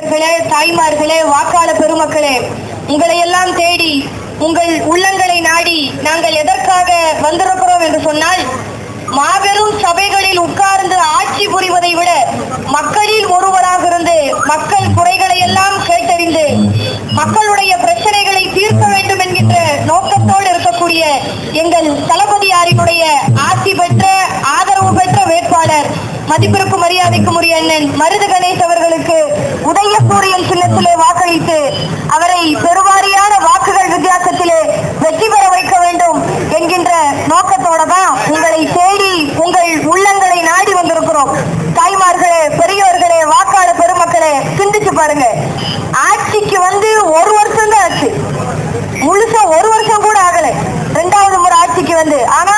தாய்மார்களே வாக்காள பெருமக்களே உங்களை எல்லாம் தேடி உங்கள் உள்ளங்களை நாடி நாங்கள் எதற்காக வந்திருக்கிறோம் என்று சொன்னால் மாபெரும் சபைகளில் உட்கார்ந்து ஆட்சி புரிவதை விட மக்களில் ஒருவராக இருந்து மக்கள் குறைகளை எல்லாம் கேட்டறிந்து மக்களுடைய பிரச்சனைகளை தீர்க்க வேண்டும் என்கின்ற நோக்கத்தோடு இருக்கக்கூடிய எங்கள் தளபதியாரினுடைய ஆட்சி பெற்ற ஆதரவு பெற்ற வேட்பாளர் மதிப்பிற்கும் மரியாதைக்கு உரிய அண்ணன் மருது கணேஷ் அவர்களுக்கு உதய சூரியன் சின்னத்திலே வாக்களித்து அவரை பெருவாரியான வாக்குகள் வித்தியாசத்திலே வெற்றி பெற வைக்க வேண்டும் என்கின்ற நோக்கத்தோட தான் உங்களை தேடி உங்கள் உள்ளங்களை நாடி வந்திருக்கிறோம். தாய்மார்களே பெரியவர்களே வாக்காளர் பெருமக்களே சிந்திச்சு பாருங்க. ஆட்சிக்கு வந்து ஒரு வருஷம் தான் ஆச்சு. முழுசா ஒரு வருஷம் கூட ஆகல. ரெண்டாவது முறை ஆட்சிக்கு வந்து. ஆனா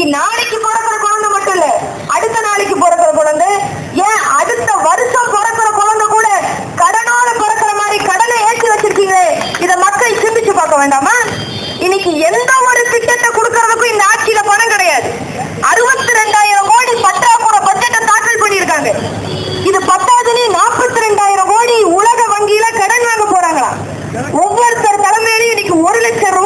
இன்னைக்கு நாளைக்கு பிறக்கிற குழந்தை மட்டும் இல்ல அடுத்த நாளைக்கு பிறக்கிற குழந்தை ஏன் அடுத்த வருஷம் பிறக்கிற குழந்தை கூட கடனால பிறக்கிற மாதிரி கடனை ஏற்றி வச்சிருக்கீங்களே இத மக்கள் சிந்திச்சு பார்க்க வேண்டாமா? இன்னைக்கு எந்த ஒரு திட்டத்தை கொடுக்கறதுக்கும் இந்த ஆட்சியில பணம் கிடையாது. அறுபத்தி ரெண்டாயிரம் கோடி பற்றாக்குறை பட்ஜெட்டை தாக்கல் பண்ணியிருக்காங்க. இது பத்தாவதுன்னு நாற்பத்தி ரெண்டாயிரம் கோடி உலக வங்கியில கடன் வாங்க போறாங்களா ஒவ்வொருத்தர் தலைமையிலும் இன்னைக்கு ஒரு லட்சம்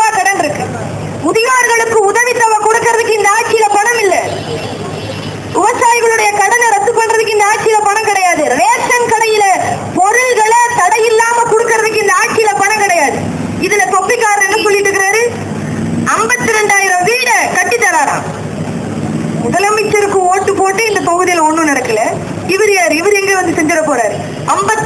இவர் யார்? இவர் எங்க வந்து செஞ்சிட போறாரு? ஐம்பத்தி